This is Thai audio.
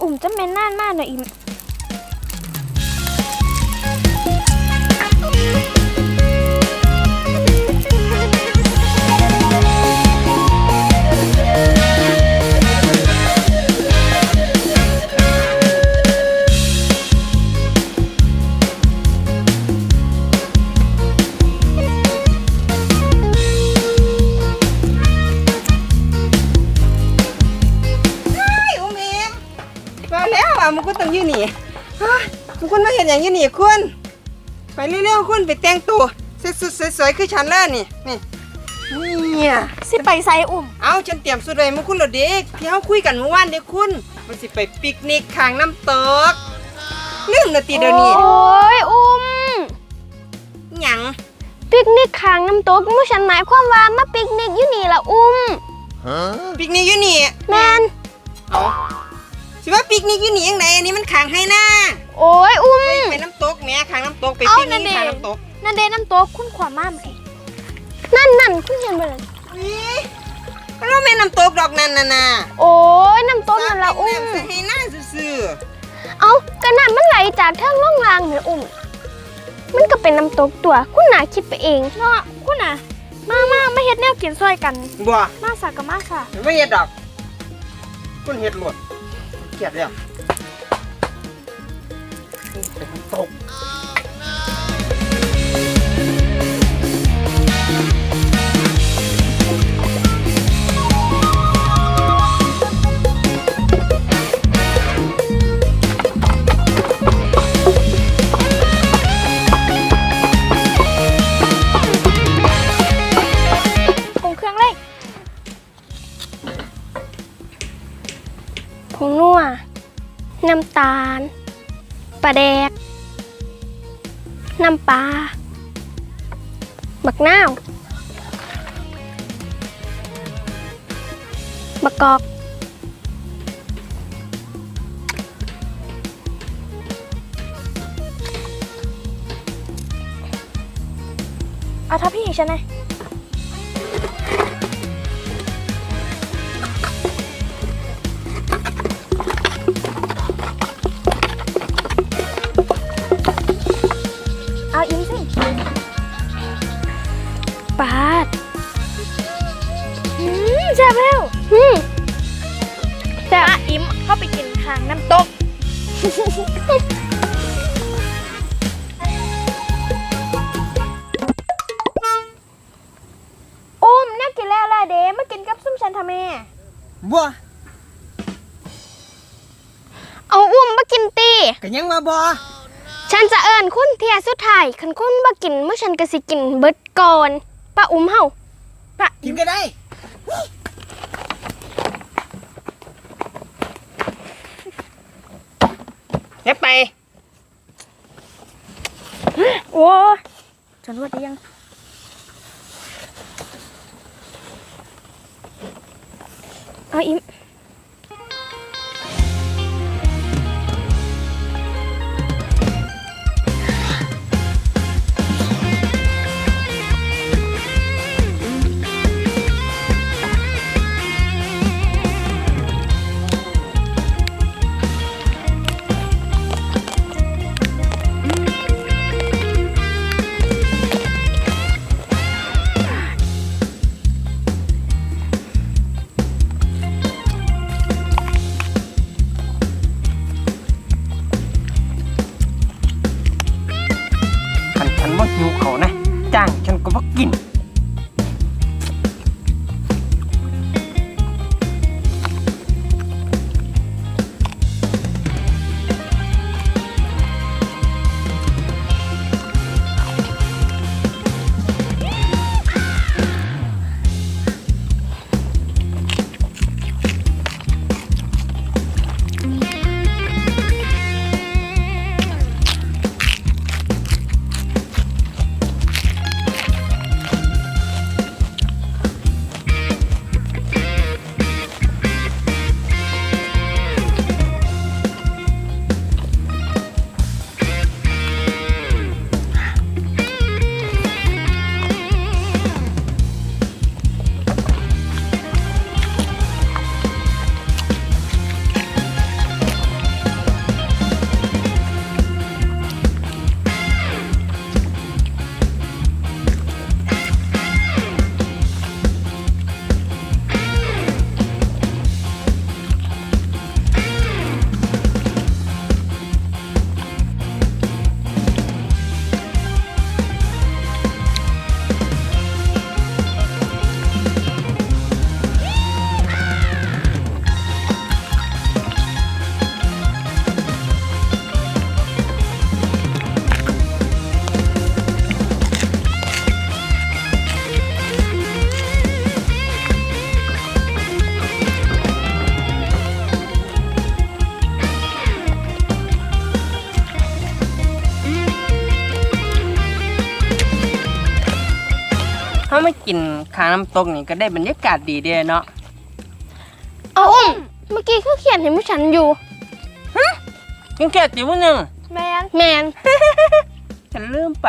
อุ่มจะแม่นน่านมากหน่อยอิม องอยู่นี่เฮ้ยมึงคุณมาเห็นอย่างอยู่นี่คุณไปเร็วๆคุณไปแต่งตัวสวยๆสวยๆคือฉันเลยนี่นี่เนี่ยสิไปใส่อุ่ม เอาฉันเตรียมสุดเลยมึงคุณเหรอเด็กที่เขาคุยกันเมื่อวานเด็กคุณ มันสิไปปิกนิกข้างน้ำตกลืมนาทีเดียวนี้ โอ้ยอุ่มหยังปิกนิกค้างน้ำตกมื่อฉันหมายความว่ามาปิกนิกอยู่นี่ละอุ่มปิกนิกอยู่นี่ แมนเอา สิว่าปิกนิกอยู่นี่ยังไงอันนี้มันข้างให้หน้าโอ้ยอุ่มไปไปน้ำตกแม่ข้างน้ำตกไปเอาปิกนั่นิกนดิข้างน้ำตกนั่นเดน้ำตกคุณขวามาไหมนั่นนั่นคุณเห็นไปเลยนี่แล้วแม่น้ำตกดอกนั่นน่ะนะโอ้ยน้ำตกนั่นละอุ่มใส่ให้หน้าซื่อเอากระนั้นมันไหลจากเทิงล่องรางเหมือนอุ่มมันก็เป็นน้ำตกตัว คุณน่าคิดไปเองเนาะคุณน่ะ มามามาเฮ็ดแนวกินซอยกัน ๆบัวมาสากับมาสาไม่เห็ดดอกคุณเห็ดหลวด เกลียดแล้วเป็นน้ำตก ผงนัว น้ำตาลปลาแดก น้ำปลาบักนาวบักกอกเอาทัพพี่ฉันหน่อย แซ่บแล้วอืมแซ่บอิ่มเข้าไปกินทางน้ำตกอุ้มน่ากินแล้วแหละเด้มากินกับส้มชันทำไมบัวเอาอุ้มมากินตีก็ยังมาบัวฉันจะเอิญคุณเทียสุดท้ายคันคุณมากินเมื่อฉันก็สิกินเบิดก่อนป้าอุ้มเฮาป้ากินก็ได้ เฮ็ดไป โอ้ฉันว่าได้ยังเอาอิ่ม ว่าหิวเขานะจ้างฉันก็ว่ากิน เขามากินค้างน้ำตกนี่ก็ได้บรรยากาศดีด้วยเนาะเอาอุ้มเมื่อกี้เขาเขียนเห็นผู้ฉันอยู่ กินแค่ติวหนึ่งแมนแมนฉันลืมไป